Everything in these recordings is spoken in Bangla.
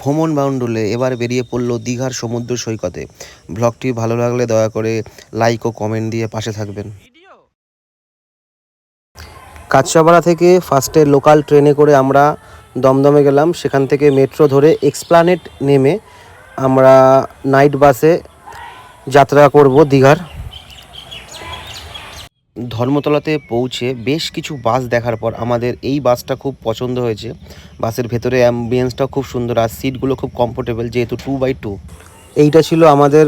ভ্রমণ বাউন্ডুলে এবার বেরিয়ে পড়ল দীঘার সমুদ্র সৈকতে। ব্লগটি ভালো লাগলে দয়া করে লাইক ও কমেন্ট দিয়ে পাশে থাকবেন। কাঁচরাপাড়া থেকে ফার্স্টে লোকাল ট্রেনে করে আমরা দমদমে গেলাম। সেখান থেকে মেট্রো ধরে এক্সপ্লানেট নেমে আমরা নাইট বাসে যাত্রা করব দীঘার। ধর্মতলাতে পৌঁছে বেশ কিছু বাস দেখার পর আমাদের এই বাসটা খুব পছন্দ হয়েছে। বাসের ভেতরে অ্যাম্বিয়েন্সটাও খুব সুন্দর আর সিটগুলো খুব কমফোর্টেবল যেহেতু টু বাই টু এইটা ছিল আমাদের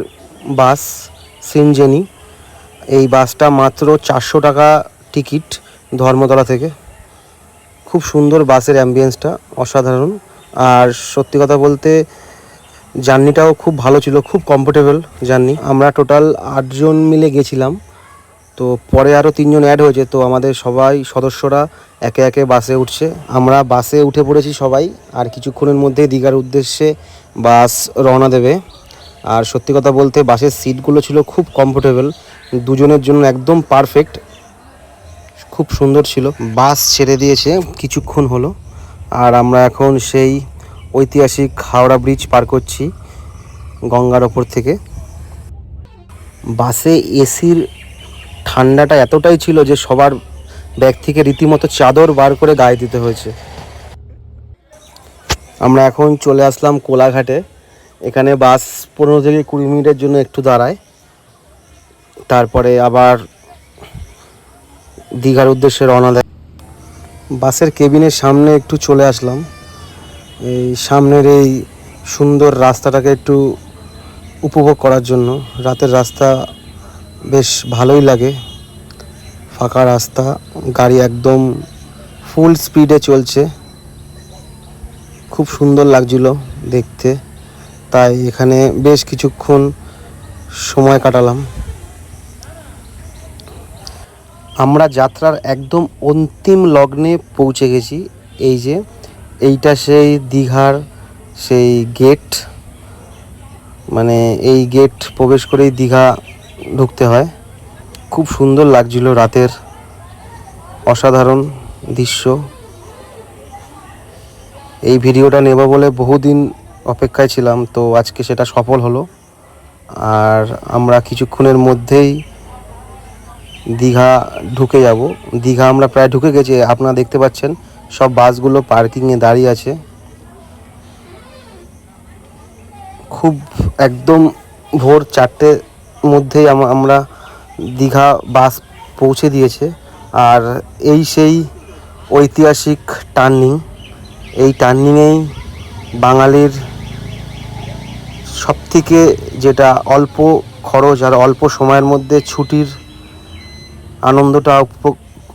বাস সিনজেনি এই বাসটা মাত্র চারশো টাকা টিকিট ধর্মতলা থেকে। খুব সুন্দর বাসের অ্যাম্বিয়েন্সটা অসাধারণ। আর সত্যি কথা বলতে জার্নিটাও খুব ভালো ছিল, খুব কমফোর্টেবল জার্নি আমরা টোটাল আটজন মিলে গেছিলাম। তো পরে আরও তিনজন অ্যাড হয়েছে, তো আমাদের সবাই সদস্যরা একে একে বাসে উঠছে। আমরা বাসে উঠে পড়েছি সবাই, আর কিছুক্ষণের মধ্যেই দীঘার উদ্দেশ্যে বাস রওনা দেবে। আর সত্যি কথা বলতে বাসের সিটগুলো ছিল খুব কমফোর্টেবল দুজনের জন্য একদম পারফেক্ট খুব সুন্দর ছিল। বাস ছেড়ে দিয়েছে, কিছুক্ষণ হলো, আর আমরা এখন সেই ঐতিহাসিক হাওড়া ব্রিজ পার করছি গঙ্গার ওপর থেকে। বাসে এসির ঠান্ডাটা এতটাই ছিল যে সবার ব্যাগ থেকে রীতিমতো চাদর বার করে গায়ে দিতে হয়েছে। আমরা এখন চলে আসলাম কোলাঘাটে। এখানে বাস পনেরো থেকে কুড়ি মিনিটের জন্য একটু দাঁড়ায়। তারপরে আবার দীঘার উদ্দেশ্যে রওনা দেয়। বাসের কেবিনের সামনে একটু চলে আসলাম। এই সামনের এই সুন্দর রাস্তাটাকে একটু উপভোগ করার জন্য। রাতের রাস্তা বেশ ভালোই লাগে। ফাঁকা রাস্তা, গাড়ি একদম ফুল স্পিডে চলছে। খুব সুন্দর লাগছিল দেখতে। তাই এখানে বেশ কিছুক্ষণ সময় কাটালাম। আমরা যাত্রার একদম অন্তিম লগ্নে পৌঁছে গেছি। এই যে, এইটা সেই দীঘার সেই গেট মানে এই গেট প্রবেশ করেই দীঘা ঢুকতে হয়। খুব সুন্দর লাগছিল রাতের অসাধারণ দৃশ্য। এই ভিডিওটা নেব বলে বহুদিন অপেক্ষায় ছিলাম, তো আজকে সেটা সফল হলো। আর আমরা কিছুক্ষণের মধ্যেই দীঘা ঢুকে যাব। দীঘা আমরা প্রায় ঢুকে গেছি, আপনারা দেখতে পাচ্ছেন, সব বাসগুলো পার্কিংয়ে দাঁড়িয়ে আছে। খুব একদম ভোর চারটের মধ্যেই আমরা দীঘা বাস পৌঁছে দিয়েছে। আর এই সেই ঐতিহাসিক টার্নিং, এই টার্নিংয়েই বাঙালির সবথেকে যেটা অল্প খরচ আর অল্প সময়ের মধ্যে ছুটির আনন্দটা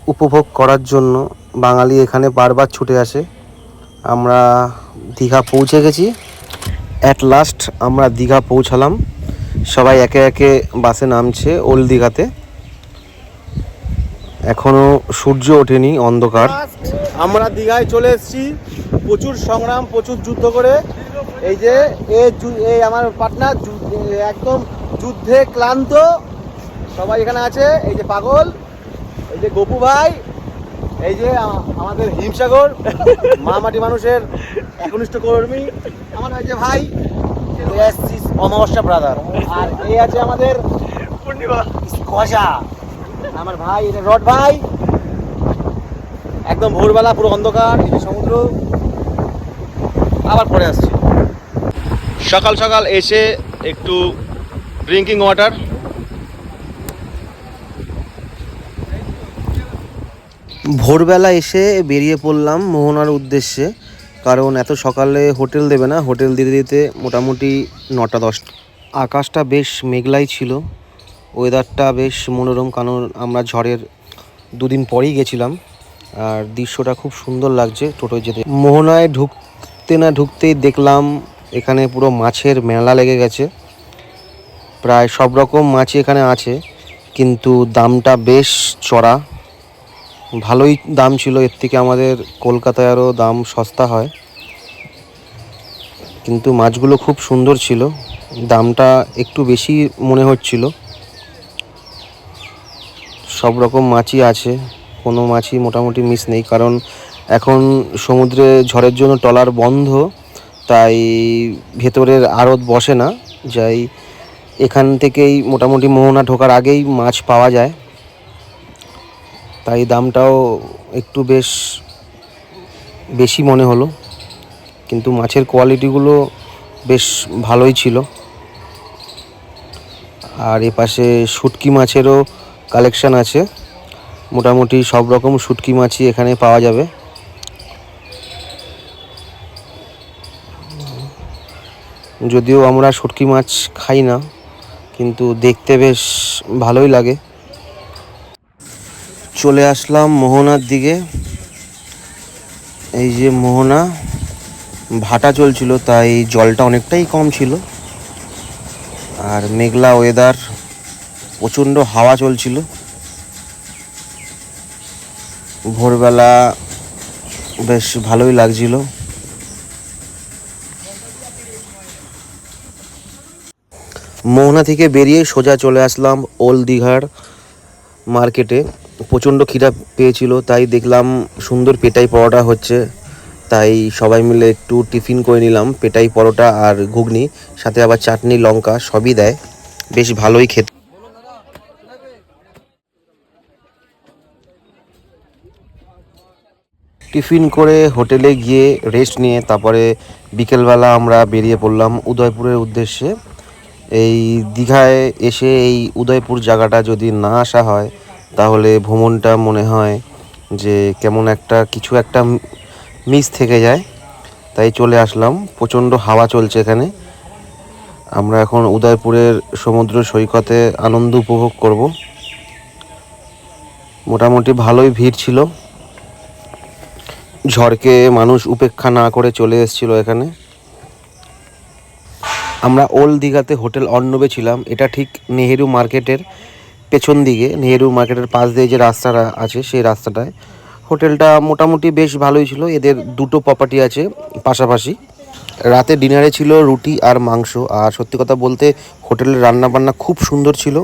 উপভোগ করার জন্য বাঙালি এখানে বারবার ছুটে আসে। আমরা দীঘা পৌঁছে গেছি। অ্যাট লাস্ট আমরা দীঘা পৌঁছালাম। সবাই একে একে বাসে নামছে ওল্ড দীঘাতে। এখনও সূর্য ওঠেনি অন্ধকার। আমরা দীঘায় চলে এসেছি। প্রচুর সংগ্রাম, প্রচুর যুদ্ধ করে। এই যে এই আমার পার্টনার একদম যুদ্ধে ক্লান্ত। সবাই এখানে আছে। এই যে পাগল, এই যে গপু ভাই, এই যে আমাদের হিমসাগর মামাটি মানুষের একনিষ্ঠ কর্মী। আমার যে ভাই অমাবস্যা ব্রাদার আর এই আছে আমাদের পূর্ণিমা। কষা আমার ভাই এটা রড ভাই। একদম ভোরবেলা পুরো অন্ধকার এই সমুদ্র। আবার পরে আসছি। সকাল সকাল এসে একটু ড্রিঙ্কিং ওয়াটার ভোরবেলা এসে বেরিয়ে পড়লাম মোহনার উদ্দেশ্যে। কারণ এত সকালে হোটেল দেবে না। হোটেল দিতে দিতে মোটামুটি নটা দশটা আকাশটা বেশ মেঘলাই ছিল। ওয়েদারটা বেশ মনোরম, কারণ আমরা ঝড়ের দুদিন পরেই গেছিলাম। আর দৃশ্যটা খুব সুন্দর লাগছে টোটোয় যেতে। মোহনায় ঢুকতে না ঢুকতেই দেখলাম এখানে পুরো মাছের মেলা লেগে গেছে। প্রায় সব রকম মাছই এখানে আছে, কিন্তু দামটা বেশ চড়া। ভালোই দাম ছিল, এর থেকে আমাদের কলকাতায় আরও দাম সস্তা হয়। কিন্তু মাছগুলো খুব সুন্দর ছিল, দামটা একটু বেশি মনে হচ্ছিল। সব রকম মাছই আছে, কোনো মাছই মোটামুটি মিস নেই, কারণ এখন সমুদ্রে ঝড়ের জন্য ট্রলার বন্ধ, তাই ভেতরের আড়ত বসে না। যাই, এখান থেকেই মোটামুটি মোহনা ঢোকার আগেই মাছ পাওয়া যায়। তাই দামটাও একটু বেশ বেশি মনে হলো। কিন্তু মাছের কোয়ালিটিগুলো বেশ ভালোই ছিল। আর এপাশে শুটকি মাছেরও কালেকশান আছে। মোটামুটি সব রকম শুটকি মাছই এখানে পাওয়া যাবে। যদিও আমরা শুটকি মাছ খাই না, কিন্তু দেখতে বেশ ভালোই লাগে। চলে আসলাম মোহনার দিকে। এই যে মোহনা, ভাটা চলছিল, তাই জলটা অনেকটাই কম ছিল। আর মেঘলা ওয়েদার প্রচণ্ড হাওয়া চলছিল। ভোরবেলা বেশ ভালোই লাগছিল। মোহনা থেকে বেরিয়ে সোজা চলে আসলাম ওল্ড দীঘার মার্কেটে। প্রচণ্ড খিদা পেয়েছিল, তাই দেখলাম সুন্দর পেটাই পরোটা হচ্ছে। তাই সবাই মিলে একটু টিফিন করে নিলাম, পেটাই পরোটা আর ঘুগনি, সাথে আবার চাটনি, লঙ্কা, সবই দেয়। বেশ ভালোই খেতে। টিফিন করে হোটেলে গিয়ে রেস্ট নিয়ে তারপরে বিকেলবেলা আমরা বেরিয়ে পড়লাম উদয়পুরের উদ্দেশ্যে। এই দীঘায় এসে এই উদয়পুর জায়গাটা যদি না আসা হয় তাহলে ভ্রমণটা মনে হয় যে কেমন একটা কিছু একটা মিস থেকে যায়। তাই চলে আসলাম। প্রচণ্ড হাওয়া চলছে এখানে। আমরা এখন উদয়পুরের সমুদ্র সৈকতে আনন্দ উপভোগ করব। মোটামুটি ভালোই ভিড় ছিল। ঝড়কে মানুষ উপেক্ষা না করে চলে এসেছিল এখানে। আমরা ওল্ড দীঘাতে হোটেল অন্নবে ছিলাম। এটা ঠিক নেহেরু মার্কেটের পেছন দিকে নেহেরু মার্কেটের পাশ দিয়ে যে রাস্তাটা আছে, সেই রাস্তাটায়। হোটেলটা মোটামুটি বেশ ভালোই ছিল। এদের দুটো প্রপার্টি আছে পাশাপাশি। রাতে ডিনারে ছিল রুটি আর মাংস। আর সত্যি কথা বলতে, হোটেলের রান্নাবান্না খুব সুন্দর ছিল।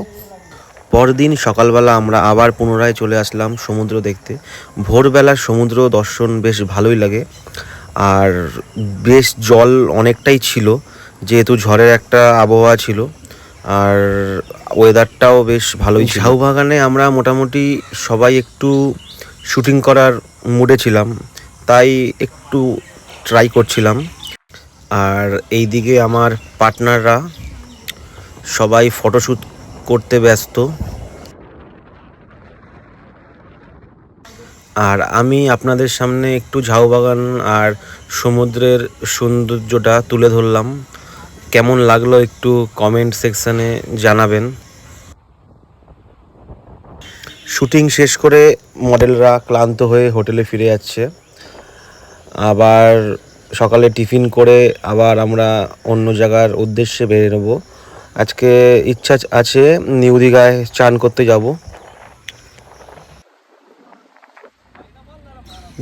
পরদিন সকালবেলা আমরা আবার পুনরায় চলে আসলাম সমুদ্র দেখতে। ভোরবেলার সমুদ্র দর্শন বেশ ভালোই লাগে। আর বেশ জল অনেকটাই ছিল। যেহেতু ঝড়ের একটা আবহাওয়া ছিল। আর ওয়েদারটাও বেশ ভালোই ঝাউ বাগানে আমরা মোটামুটি সবাই একটু শুটিং করার মুডে ছিলাম, তাই একটু ট্রাই করছিলাম। আর এইদিকে আমার পার্টনাররা সবাই ফটোশ্যুট করতে ব্যস্ত। আর আমি আপনাদের সামনে একটু ঝাউ বাগান আর সমুদ্রের সৌন্দর্যটা তুলে ধরলাম। কেমন লাগল একটু কমেন্ট সেকশানে জানাবেন। শুটিং শেষ করে মডেলরা ক্লান্ত হয়ে হোটেলে ফিরে যাচ্ছে। আবার সকালে টিফিন করে আবার আমরা অন্য জায়গার উদ্দেশ্যে বেরিয়ে নেব। আজকে ইচ্ছা আছে নিউ দীঘায় চান করতে যাব।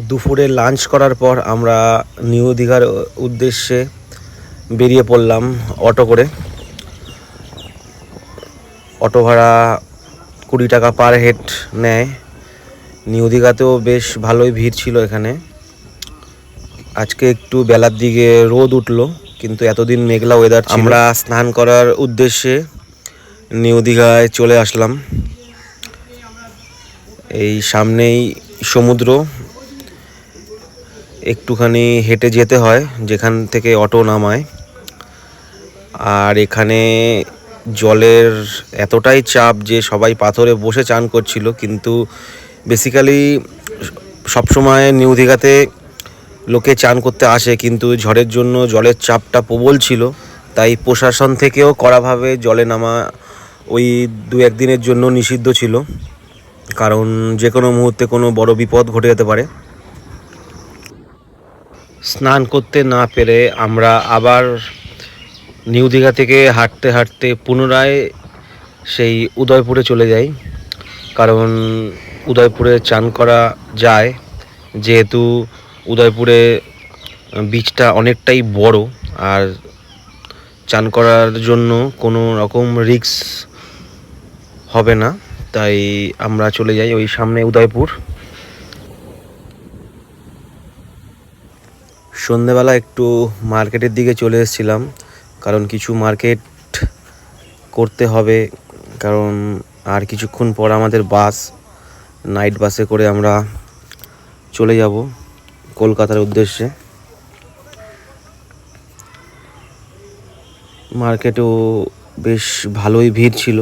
দুপুরে লাঞ্চ করার পর আমরা নিউ দীঘার উদ্দেশ্যে বেরিয়ে পড়লাম অটো করে। অটো ভাড়া কুড়ি টাকা পার হেড নেয়। নিউ দীঘাতেও বেশ ভালোই ভিড় ছিল এখানে। আজকে একটু বেলার দিকে রোদ উঠল, কিন্তু এতদিন মেঘলা ওয়েদার আমরা স্নান করার উদ্দেশ্যে নিউ দীঘায় চলে আসলাম। এই সামনেই সমুদ্র। একটুখানি হেঁটে যেতে হয়, যেখান থেকে অটো নামায়। আর এখানে জলের এতটাই চাপ যে সবাই পাথরে বসে চান করছিল, কিন্তু বেসিক্যালি সবসময় নিউ দীঘাতে লোকে চান করতে আসে, কিন্তু ঝড়ের জন্য জলের চাপটা প্রবল ছিল। তাই প্রশাসন থেকেও কড়াভাবে জলে নামা ওই দু একদিনের জন্য নিষিদ্ধ ছিল। কারণ যে কোনো মুহূর্তে কোনো বড় বিপদ ঘটে যেতে পারে। স্নান করতে না পেরে আমরা আবার নিউ দীঘা থেকে হাঁটতে হাঁটতে পুনরায় সেই উদয়পুরে চলে যাই। কারণ উদয়পুরে চান করা যায়। যেহেতু উদয়পুরে বিচটা অনেকটাই বড়। আর চান করার জন্য কোনো রকম রিস্ক হবে না। তাই আমরা চলে যাই ওই সামনে উদয়পুর। সন্ধেবেলা একটু মার্কেটের দিকে চলে এসেছিলাম। কারণ কিছু মার্কেট করতে হবে, কারণ আর কিছুক্ষণ পর আমাদের বাস, নাইট বাসে করে আমরা চলে যাব কলকাতার উদ্দেশ্যে। মার্কেটেও বেশ ভালোই ভিড় ছিল।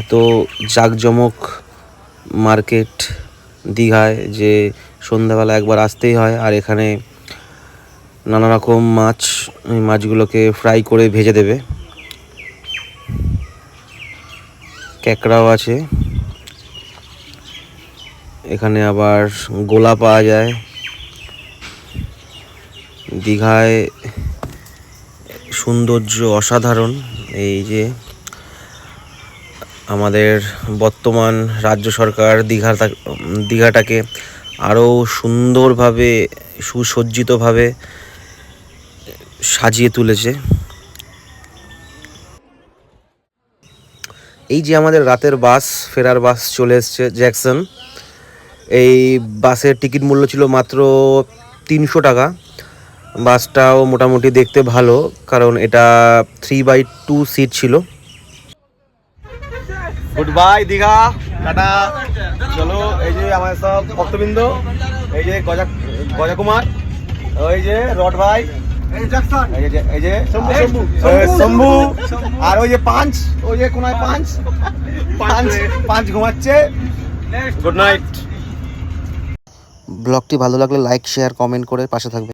এত জাঁকজমক মার্কেট দীঘায় যে সন্ধ্যাবেলা একবার আসতেই হয়, আর এখানে নানা রকম মাছ মাছগুলোকে ফ্রাই করে ভেজে দেবে। ক্যাকড়াও আছে। এখানে আবার গোলা পাওয়া যায়। দীঘায় সৌন্দর্য অসাধারণ, এই যে আমাদের বর্তমান রাজ্য সরকার দীঘা দীঘাটাকে আরও সুন্দরভাবে, সুসজ্জিতভাবে সাজিয়ে তুলেছে। এই যে আমাদের রাতের বাস, ফেরার বাস চলে এসছে জ্যাকসন। এই বাসের টিকিট মূল্য ছিল মাত্র তিনশো টাকা। বাসটাও মোটামুটি দেখতে ভালো, কারণ এটা থ্রি বাই টু সিট ছিল। Goodbye Digha tata. চলো এই যে আমাদের সব ভক্তবৃন্দ এই যে গজা গজা কুমার ওই যে রড ভাই এই যে এই যে এই শম্ভু আর ওই যে পাঁচ ওই যে কোনায় পাঁচ পাঁচ পাঁচ ঘুমাচ্ছে। গুড নাইট ব্লগটি ভালো লাগলে লাইক শেয়ার কমেন্ট করে পাশে থাকবে।